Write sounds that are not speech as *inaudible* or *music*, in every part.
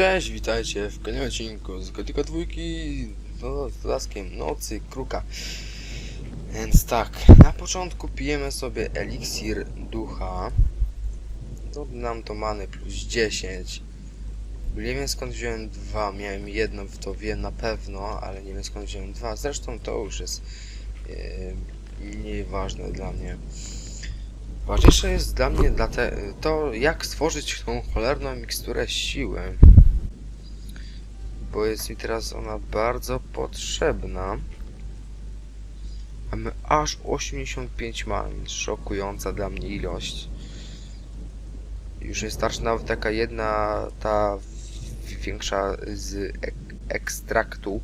Cześć, witajcie w kolejnym odcinku z Gotika dwójki no, z dodatkiem Nocy Kruka. Więc tak, na początku pijemy sobie eliksir ducha. To nam to many plus 10. Nie wiem skąd wziąłem dwa, miałem jedno, to wiem na pewno, ale nie wiem skąd wziąłem dwa. Zresztą to już jest yy, nieważne dla mnie. Ważniejsze jest dla mnie dla te, to, jak stworzyć tą cholerną miksturę siły. Bo jest mi teraz ona bardzo potrzebna. Mamy aż 85 man, szokująca dla mnie ilość. Już nie starczy nawet taka jedna, ta większa z ek ekstraktu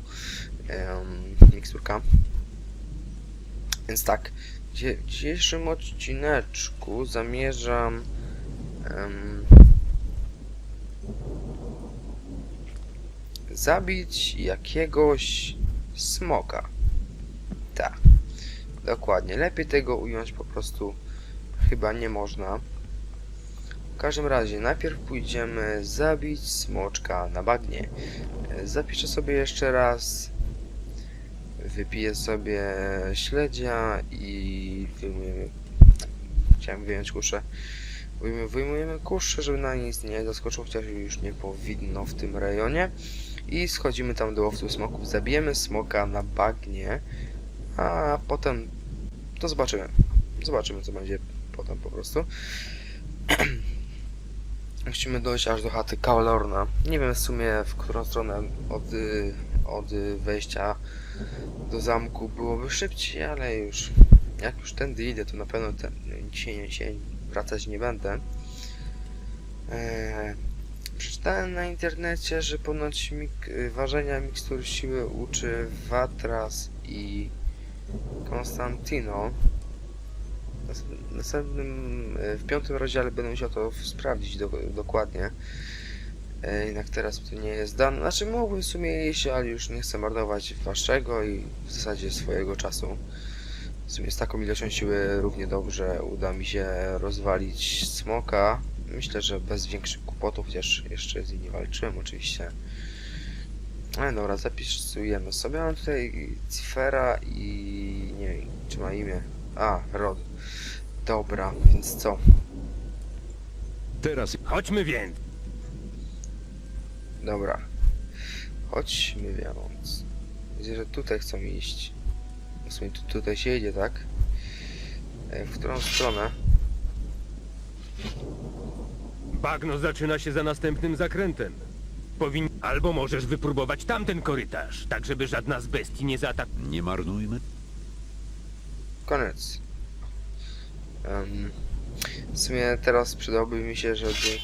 em, miksturka. Więc tak, w dzisiejszym odcineczku zamierzam zabić jakiegoś smoka. Tak, dokładnie. Lepiej tego ująć po prostu chyba nie można. W każdym razie, najpierw pójdziemy zabić smoczka na bagnie. Zapiszę sobie jeszcze raz wypiję sobie śledzia i wyjmujemy. Chciałem wyjąć kuszę. Wyjmujemy kuszę, żeby na nic nie zaskoczył, chociaż już nie powinno w tym rejonie. I schodzimy tam do łowców smoków. Zabijemy smoka na bagnie, a potem to zobaczymy. Zobaczymy, co będzie potem po prostu. *clears throat* Musimy dojść aż do chaty Kaolorna. Nie wiem w sumie, w którą stronę od, od wejścia do zamku byłoby szybciej, ale już jak już tędy idę, to na pewno ten, dzisiaj, dzisiaj wracać nie będę. Eee, przeczytałem na internecie, że ponoć mik ważenia mikstur siły uczy Watras i Konstantino. W następnym, e, w piątym rozdziale będę musiał to sprawdzić do, dokładnie. E, Jednak teraz to nie jest dane. Znaczy mógłbym w sumie iść, ale już nie chcę marnować waszego i w zasadzie swojego czasu. W sumie z taką ilością siły równie dobrze uda mi się rozwalić smoka. Myślę, że bez większych kłopotów, chociaż jeszcze z nim nie walczyłem oczywiście. Ale dobra, zapisujemy sobie. Mam tutaj Cifera i nie wiem, czy ma imię. A, Rod. Dobra, więc co? Teraz Chodźmy więc. Dobra. Chodźmy więc. Widzę, że tutaj chcą iść. W sumie tu, tutaj się idzie, tak? E, W którą stronę? Bagno zaczyna się za następnym zakrętem. Powin... Albo możesz wypróbować tamten korytarz, tak żeby żadna z bestii nie zaatakowała. nie marnujmy. Koniec. Em, w sumie teraz przydałby mi się, żeby...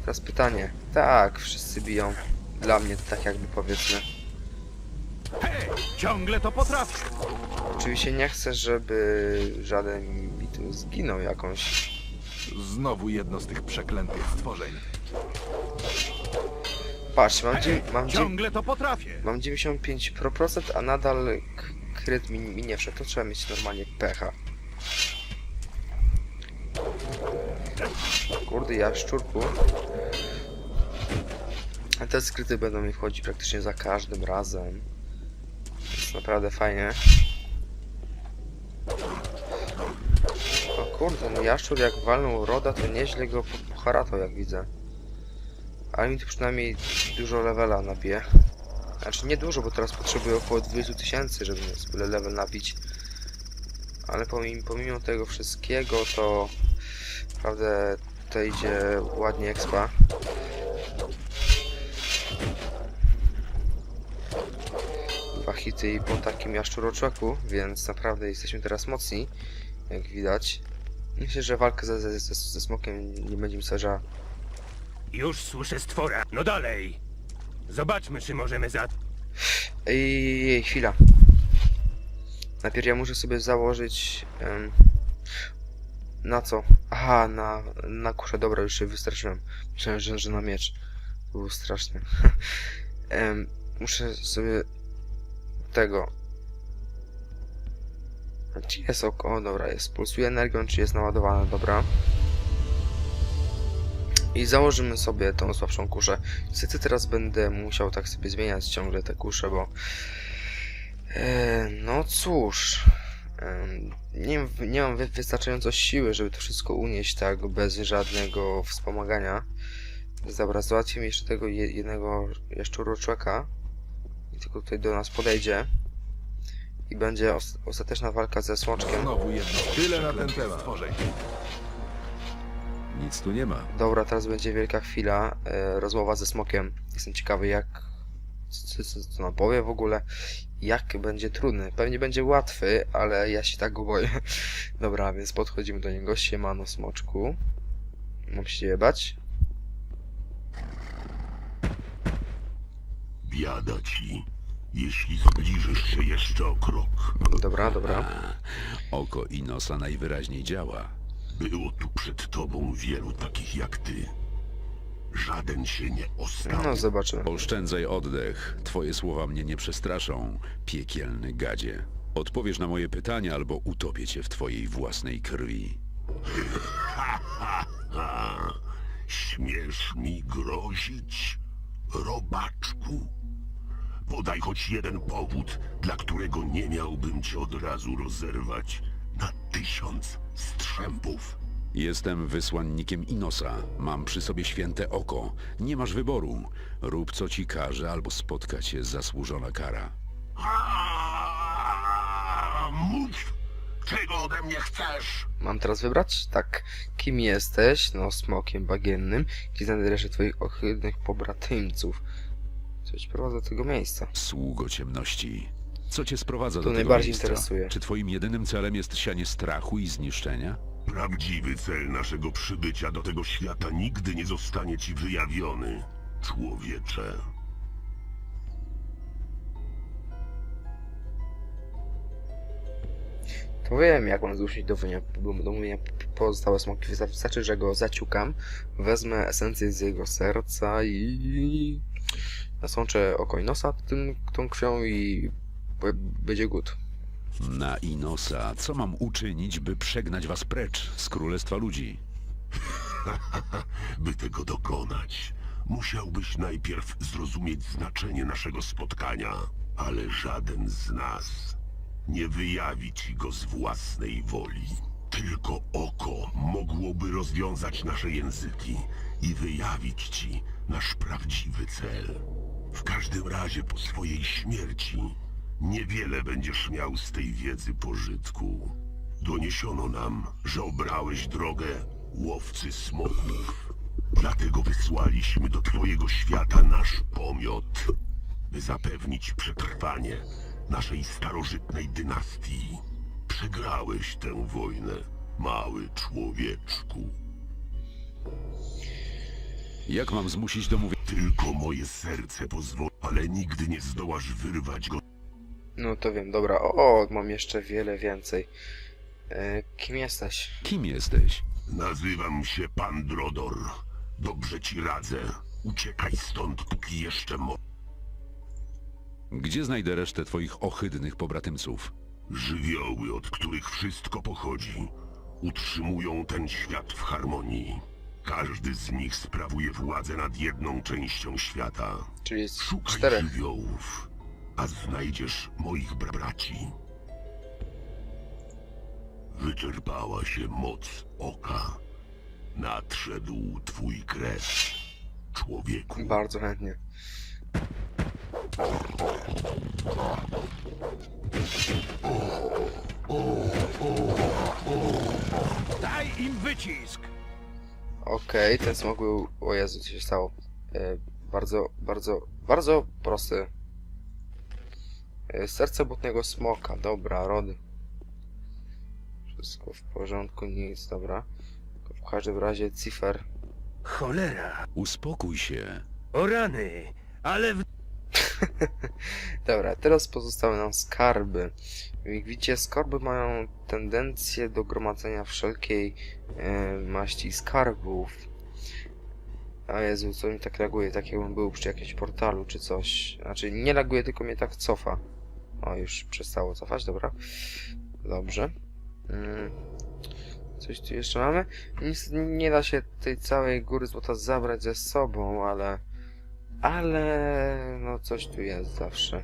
Teraz pytanie. Tak, wszyscy biją. Dla mnie tak jakby powiedzmy. Hej, ciągle to potrafię. Oczywiście nie chcę, żeby żaden tu zginął jakąś. Znowu jedno z tych przeklętych stworzeń. Patrz, mam, dziew- mam, dziew- Ciągle to potrafię. mam 95%, a nadal k- kryt mi, mi nie wszedł. To trzeba mieć normalnie pecha. Kurde, ja szczurku. A te skryty będą mi wchodzić praktycznie za każdym razem. Jest naprawdę fajnie. O kurde, no jaszczur jak walnął Roda, to nieźle go po- poharatał jak widzę. Ale mi tu przynajmniej dużo levela nabije. Znaczy nie dużo, bo teraz potrzebuję około 20 tysięcy, żeby sobie level nabić. Ale pomimo, pomimo tego wszystkiego, to naprawdę to idzie ładnie expa. Dwa hity i po takim jaszczuroczeku, więc naprawdę jesteśmy teraz mocni, jak widać. Myślę, że walka ze, ze, ze, ze smokiem nie będzie mi serza Już słyszę stwora. No dalej. Zobaczmy, czy możemy za... Ej, ej, chwila. Najpierw ja muszę sobie założyć. em, na co? Aha, na, na kuszę. Dobra, już się wystraszyłem. Myślałem, że, że na miecz. To było straszne. *laughs* Em, muszę sobie tego. Czy jest oko? O, dobra, jest. Pulsuje energią, czy jest naładowane? Dobra. I założymy sobie tą słabszą kuszę. Niestety teraz będę musiał tak sobie zmieniać ciągle te kusze, bo... E, no cóż... E, nie, nie mam wy- wystarczająco siły, żeby to wszystko unieść tak bez żadnego wspomagania. Dobra, załatwimy jeszcze tego je, jednego jaszczuroczeka. I tylko tutaj do nas podejdzie. I będzie os ostateczna walka ze smoczkiem. Znowu jedno Tyle na ten temat. stworzeń. Nic tu nie ma. Dobra, teraz będzie wielka chwila. E, rozmowa ze smokiem. Jestem ciekawy, jak. Co, co, co nam powie w ogóle. Jak będzie trudny. Pewnie będzie łatwy, ale ja się tak go boję. *laughs* Dobra, więc podchodzimy do niego. Siemano, smoczku. Mam się ciebie bać? Biada ci, jeśli zbliżysz się jeszcze o krok. Dobra, dobra. Oko Inosa najwyraźniej działa. Było tu przed tobą wielu takich jak ty. Żaden się nie. No, zobaczymy. Oszczędzaj oddech. Twoje słowa mnie nie przestraszą, piekielny gadzie. Odpowiesz na moje pytania, albo utopię cię w twojej własnej krwi. A, *laughs* śmiesz mi grozić, robaczku? Podaj choć jeden powód, dla którego nie miałbym cię od razu rozerwać na tysiąc strzępów. Jestem wysłannikiem Inosa. Mam przy sobie święte oko. Nie masz wyboru. Rób co ci każe, albo spotka cię zasłużona kara. Mów, czego ode mnie chcesz? Mam teraz wybrać? Tak. Kim jesteś? No, smokiem bagiennym. Gdzie znajdę resztę twoich ohydnych pobratymców? Coś prowadza do tego miejsca. Sługo ciemności. Co cię sprowadza To do tego najbardziej miejsca? interesuje. Czy twoim jedynym celem jest sianie strachu i zniszczenia? Prawdziwy cel naszego przybycia do tego świata nigdy nie zostanie ci wyjawiony, człowiecze. To wiem, jak mam zmusić do mówienia, do mówienia pozostałe smoki. Wystarczy, że go zaciukam, wezmę esencję z jego serca i nasączę oko i nosa tym, tą krwią i będzie good. Na Inosa, co mam uczynić, by przegnać was precz z królestwa ludzi? *laughs* By tego dokonać, musiałbyś najpierw zrozumieć znaczenie naszego spotkania, ale żaden z nas nie wyjawi ci go z własnej woli. Tylko oko mogłoby rozwiązać nasze języki i wyjawić ci nasz prawdziwy cel. W każdym razie po swojej śmierci niewiele będziesz miał z tej wiedzy pożytku. Doniesiono nam, że obrałeś drogę łowcy smoków. Dlatego wysłaliśmy do twojego świata nasz pomiot, by zapewnić przetrwanie naszej starożytnej dynastii. Przegrałeś tę wojnę, mały człowieczku. Jak mam zmusić do mówienia? Tylko moje serce pozwoli, ale nigdy nie zdołasz wyrwać go No to wiem, dobra. O, o mam jeszcze wiele więcej. E, kim jesteś? Kim jesteś? Nazywam się Pan Drodor. Dobrze ci radzę. Uciekaj stąd, póki jeszcze mo... Gdzie znajdę resztę twoich ohydnych pobratymców? Żywioły, od których wszystko pochodzi, utrzymują ten świat w harmonii. Każdy z nich sprawuje władzę nad jedną częścią świata. Czyli jest Szukaj czterech. żywiołów, a znajdziesz moich bra- braci. Wyczerpała się moc oka. Nadszedł twój kres, człowieku. Bardzo chętnie. Daj im wycisk! Okej, ten smok był... O Jezu, co się stało? E, bardzo, bardzo, bardzo prosty. E, serce butnego smoka, dobra, rody. Wszystko w porządku, nic, dobra. W każdym razie cifer. Cholera! Uspokój się. O rany! Ale w... *laughs* Dobra, teraz pozostały nam skarby. Jak widzicie, skarby mają tendencję do gromadzenia wszelkiej e, maści skarbów. A Jezu, co mi tak reaguje? Tak jakbym był przy jakimś portalu czy coś. Znaczy, nie reaguje, tylko mnie tak cofa. O, już przestało cofać, dobra. Dobrze. Mm. Coś tu jeszcze mamy? Nic, nie da się tej całej góry złota zabrać ze sobą, ale... Ale... No coś tu jest zawsze.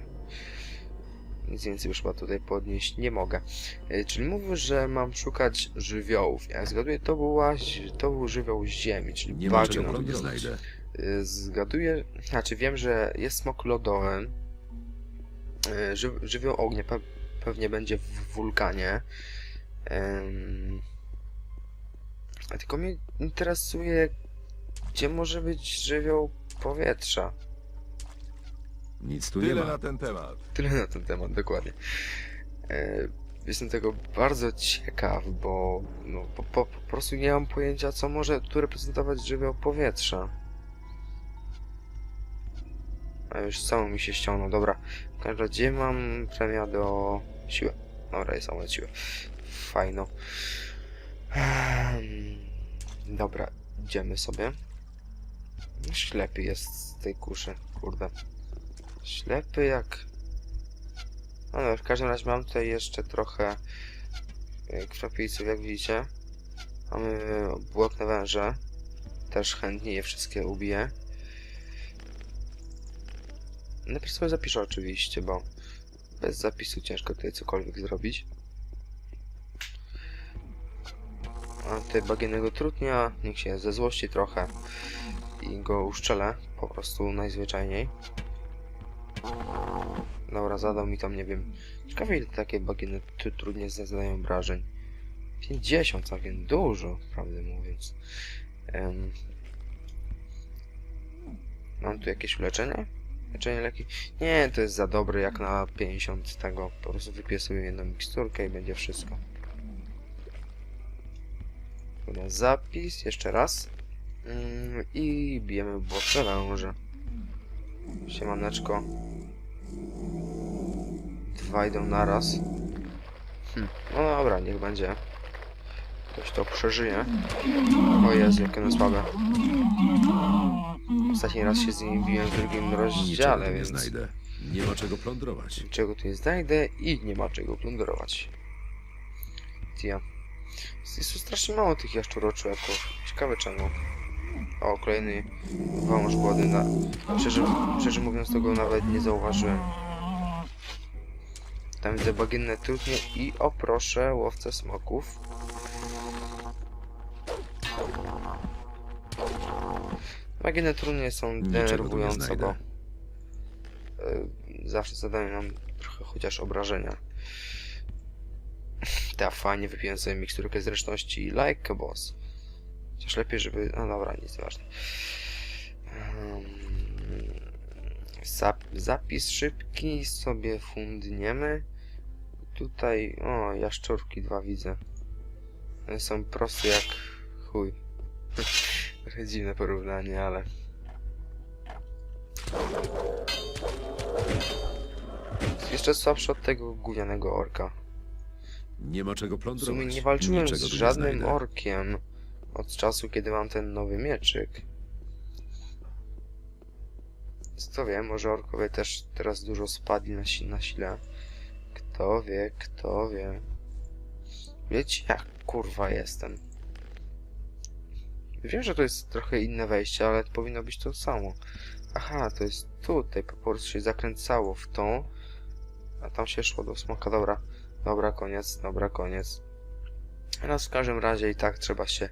Nic więcej już chyba tutaj podnieść nie mogę. E, Czyli mówisz, że mam szukać żywiołów. Jak zgaduję, to, była, to był żywioł ziemi, czyli Nie ma czego bagno. nie znajdę. Y, Zgaduję, znaczy wiem, że jest smok lodowy. Y, Ży, żywioł ognia pe, pewnie będzie w wulkanie. A tylko mnie interesuje, gdzie może być żywioł powietrza. Nic tu nie Tyle ma. na ten temat. Tyle na ten temat, dokładnie. E, Jestem tego bardzo ciekaw, bo no, po, po, po prostu nie mam pojęcia, co może tu reprezentować żywioł powietrza. A już samo mi się ściągnął, dobra. W każdym razie gdzie mam premia do siły. Dobra, jest amulet siły. Fajno. Ehm, Dobra, idziemy sobie. Ślepy jest z tej kuszy, kurde. Ślepy jak... No w każdym razie mam tutaj jeszcze trochę e, krwapilców, jak widzicie. Mamy błotne węże. Też chętnie je wszystkie ubiję. Najpierw sobie zapiszę oczywiście, bo bez zapisu ciężko tutaj cokolwiek zrobić. Mam tutaj bagiennego trutnia, niech się ze złości trochę i go uszczelę po prostu najzwyczajniej. Dobra, zadał mi tam, nie wiem. Ciekawe ile takie bagieny tu trudnie zadają obrażeń. 50 całkiem dużo, prawdę mówiąc. Em, Mam tu jakieś uleczenie? Leczenie leki? Nie, to jest za dobre jak na 50 tego. Po prostu wypiję sobie jedną miksturkę i będzie wszystko. Dobra, zapis, jeszcze raz. Mm, I bijemy błotne węże. Siemaneczko. Dwa idą naraz. Hm. No dobra, niech będzie. Ktoś to przeżyje. O Jezu, jakie one słabe. Ostatni raz się z nimi biłem w drugim Niczego rozdziale, tu nie więc... znajdę. Nie ma czego plądrować. Czego tu nie znajdę i nie ma czego plądrować. Tia. Jest tu strasznie mało tych jaszczuroczeków. Ciekawe czemu. O, kolejny wąż głodny. Na... Szczerze, szczerze mówiąc, tego nawet nie zauważyłem. Tam widzę bagienne trudnie i o proszę, łowcę smoków. Bagienne trudnie są denerwujące, bo y, zawsze zadają nam trochę chociaż obrażenia. Ta fajnie wypiłem sobie miksturkę zręczności i like boss. Chociaż lepiej, żeby... No dobra, nic ważne. Zap, zapis szybki sobie fundniemy. Tutaj... O, jaszczurki dwa widzę. One są proste jak chuj. *laughs* Trochę dziwne porównanie, ale... Jeszcze słabszy od tego gównianego orka. Nie ma czego W plądrować. sumie nie walczyłem Niczego z tu nie żadnym znajdę. orkiem od czasu, kiedy mam ten nowy mieczyk. Kto wie, może orkowie też teraz dużo spadli na, si na sile. Kto wie, kto wie. Wiecie, jak kurwa jestem. Wiem, że to jest trochę inne wejście, ale powinno być to samo. Aha, to jest tutaj, po prostu się zakręcało w tą, a tam się szło do smoka. Dobra, dobra, koniec, dobra, koniec. Teraz w każdym razie i tak trzeba się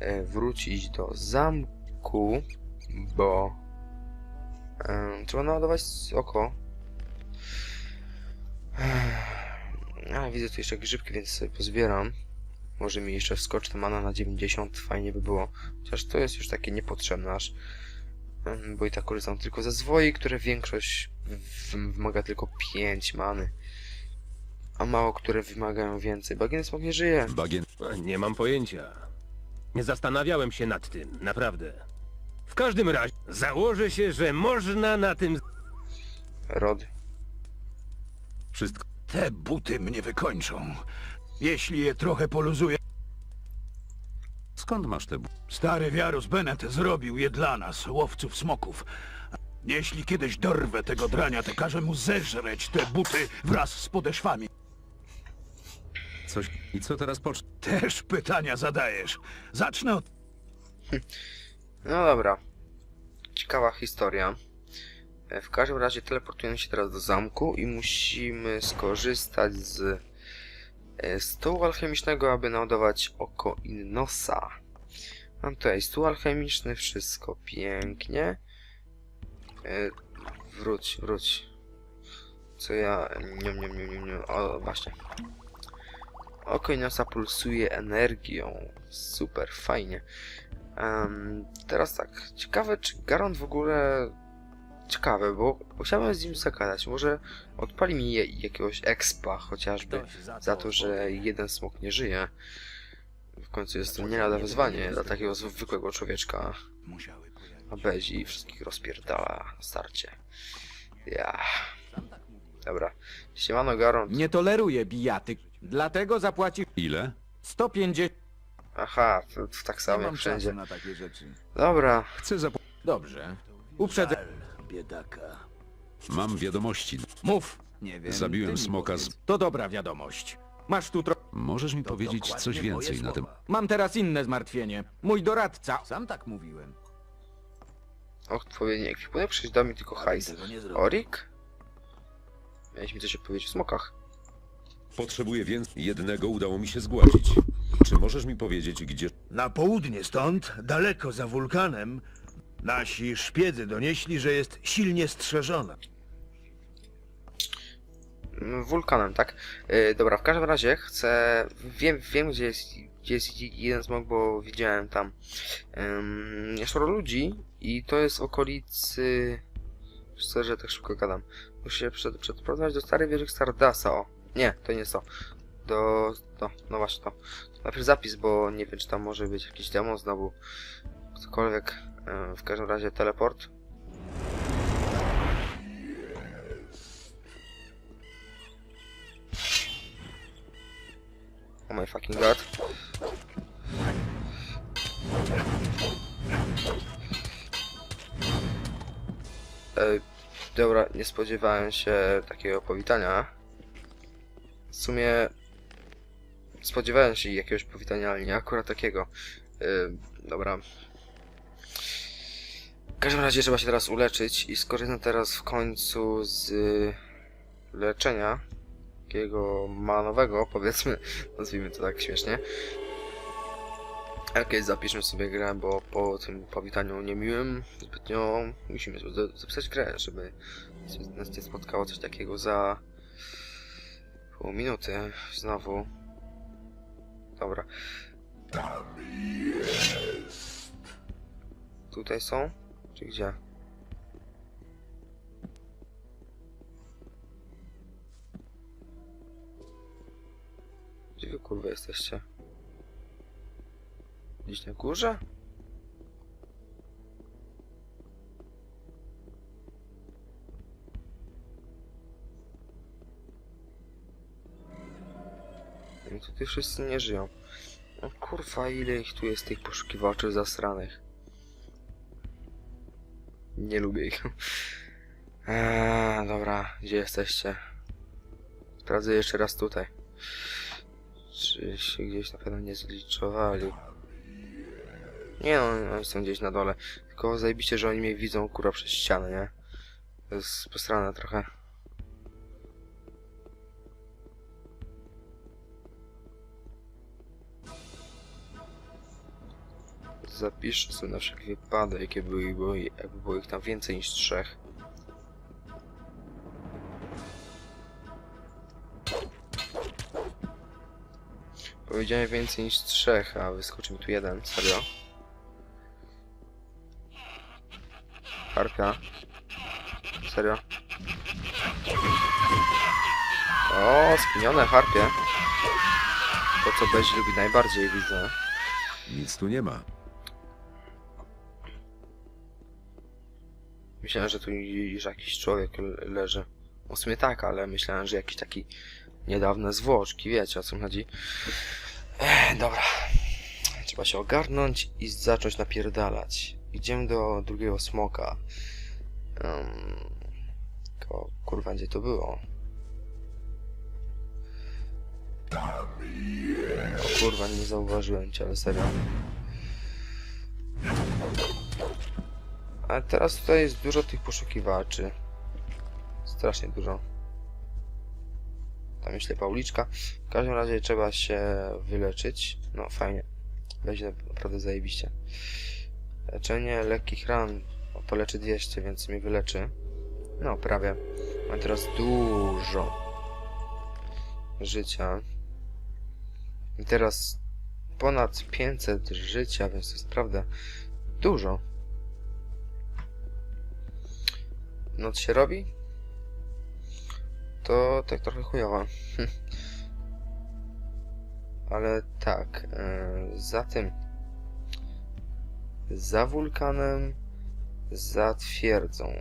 e, wrócić do zamku, bo trzeba naładować oko. A, widzę tu jeszcze grzybki, więc sobie pozbieram. Może mi jeszcze wskoczy mana na 90, fajnie by było. Chociaż to jest już takie niepotrzebne aż. Bo i tak korzystam tylko ze zwoi, które większość wymaga tylko 5 many. A mało które wymagają więcej. Bagien smok nie żyje. Bagien... Nie mam pojęcia. Nie zastanawiałem się nad tym, naprawdę. W każdym razie założę się, że można na tym Rod. Wszystko... Te buty mnie wykończą. Jeśli je trochę poluzuję... Skąd masz te... bu- Stary Wiarus Bennett zrobił je dla nas, łowców smoków. Jeśli kiedyś dorwę tego drania, to każę mu zeżreć te buty wraz z podeszwami. Co coś... I co teraz pocz... Też pytania zadajesz. Zacznę od... No dobra. Ciekawa historia. E, W każdym razie teleportujemy się teraz do zamku i musimy skorzystać z e, stołu alchemicznego, aby naładować oko Innosa. Mam tutaj stół alchemiczny, wszystko pięknie. E, Wróć, wróć. Co ja... Nie, nie, nie, nie, nie. O, właśnie. Oko Innosa pulsuje energią. Super, fajnie. Em, teraz tak, ciekawe czy Garant w ogóle... Ciekawe, bo chciałbym z nim zagadać. Może odpali mi je, jakiegoś expa chociażby za to, że jeden smok nie żyje. W końcu jest to nie lada wyzwanie dla takiego zwykłego człowieczka. A Bezi i wszystkich rozpierdala na starcie. Ja. Dobra. Siemano Garant. Nie toleruję bijatyk, dlatego zapłacisz Ile? 150. Aha, w, w tak Nie samo mam wszędzie. czasu na takie rzeczy. Dobra. Chcę zap... Dobrze. Uprzedzę. Biedaka. Mam wiadomości. Mów. Nie wiem. Zabiłem ty mi smoka powiedz. z- To dobra wiadomość. Masz tu tro... Możesz mi powiedzieć dokładnie coś moje więcej na słowa. Mam teraz inne zmartwienie. Mój doradca. Sam tak mówiłem. Odpowiedni ekwipunek, przyjść do mnie tylko hajs. Tego nie zrobię. Orik? Miałeś mi coś opowiedzieć o smokach. Potrzebuję więcej. Jednego udało mi się zgładzić. Czy możesz mi powiedzieć, gdzie... Na południe stąd, daleko za wulkanem, nasi szpiedzy donieśli, że jest silnie strzeżona. Mm, Wulkanem, tak? Yy, dobra, w każdym razie chcę... Wiem, wiem gdzie jest, gdzie jest jeden smok, bo widziałem tam um, sporo ludzi i to jest w okolicy... Że tak szybko gadam. Muszę się przed, przeprowadzić do starej wieży Stardasa, o. Nie, to nie jest to. Do... No, no właśnie to. Najpierw zapis, bo nie wiem, czy tam może być jakiś demon znowu. Cokolwiek. Yy, w każdym razie teleport. Oh my fucking god. Ej, dobra, nie spodziewałem się takiego powitania. W sumie spodziewałem się jakiegoś powitania, ale nie akurat takiego. Ej, dobra. W każdym razie trzeba się teraz uleczyć i skorzystam teraz w końcu z leczenia takiego manowego, powiedzmy, *laughs* nazwijmy to tak śmiesznie. Okej, zapiszmy sobie grę, bo po tym powitaniu niemiłym zbytnio musimy zapisać grę, żeby nas nie spotkało coś takiego za pół minuty znowu. Dobra. Tutaj są? Czy gdzie? Gdzie wy kurwa jesteście? Gdzieś na górze? No tutaj wszyscy nie żyją. O kurwa, ile ich tu jest tych poszukiwaczy zasranych. Nie lubię ich. *laughs* Eee, dobra, gdzie jesteście? Sprawdzę jeszcze raz tutaj. Czy się gdzieś na pewno nie zliczowali? Nie no, oni są gdzieś na dole. Tylko zajebiście, że oni mnie widzą kurwa przez ścianę, nie? To jest posrane trochę. Zapiszę sobie na wszelki wypadek, jakie były, jakby było ich tam więcej niż trzech. Powiedziałem więcej niż trzech, a wyskoczy mi tu jeden, serio. Harpia. Serio. O, spinione harpie. To co Bezi lubi najbardziej widzę. Nic tu nie ma. Myślałem, że tu już jakiś człowiek le- leży. W sumie tak, ale myślałem, że jakiś taki niedawne zwłoczki, wiecie o co chodzi. Ech, dobra. Trzeba się ogarnąć i zacząć napierdalać. Idziemy do drugiego smoka. Um, kurwa, gdzie to było? O kurwa, nie zauważyłem cię, ale serio. A teraz tutaj jest dużo tych poszukiwaczy. Strasznie dużo. Tam jest ślepa uliczka. W każdym razie trzeba się wyleczyć. No fajnie. Będzie naprawdę zajebiście. Leczenie lekkich ran. O, to leczy 200, więc mnie wyleczy. No, prawie. Mam teraz dużo życia. I teraz ponad 500 życia, więc to jest naprawdę dużo. Noc się robi? To tak trochę chujowa. *laughs* Ale tak, e, za tym za wulkanem, za twierdzą.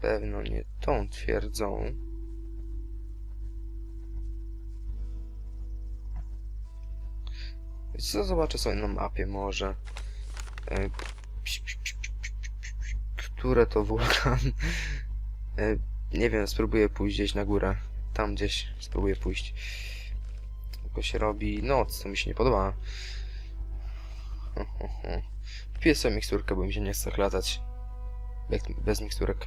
Pewno nie tą twierdzą. Wiecie co, zobaczę sobie na mapie może. E, Które to wulkan? *laughs* E, Nie wiem, spróbuję pójść gdzieś na górę. Tam gdzieś spróbuję pójść. Tylko się robi noc, to mi się nie podoba. *laughs* Piję sobie miksturkę, bo mi się nie chce latać. Bez, bez miksturek.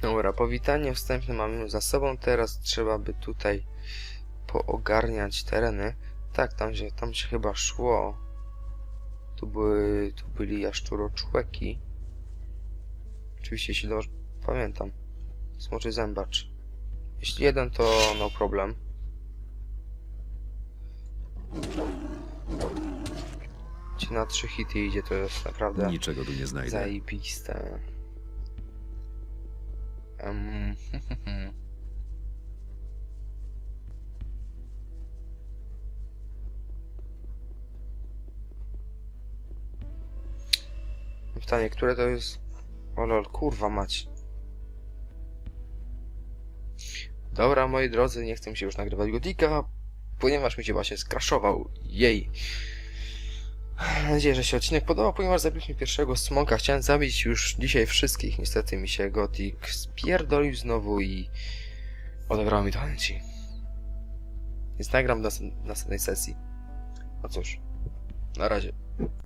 Dobra, powitanie wstępne mamy za sobą. Teraz trzeba by tutaj poogarniać tereny. Tak, tam się, tam się chyba szło. Tu były, tu byli jaszczuroczłeki. Oczywiście, jeśli dobrze pamiętam. Smoczy zębacz. Jeśli jeden, to no problem. Ci na trzy hity idzie, to jest naprawdę Niczego tu nie znajdę. zajebiste. Um, *laughs* Pytanie, które to jest... O lol, kurwa mać. Dobra, moi drodzy, nie chcę się już nagrywać Godika, ponieważ mi się właśnie skraszował. Jej. Mam nadzieję, że się odcinek podobał, ponieważ zabiliśmy pierwszego smoka. Chciałem zabić już dzisiaj wszystkich. Niestety mi się Gotik spierdolił znowu i odegrało mi to chęci. Więc nagram na następnej sesji. No cóż, na razie.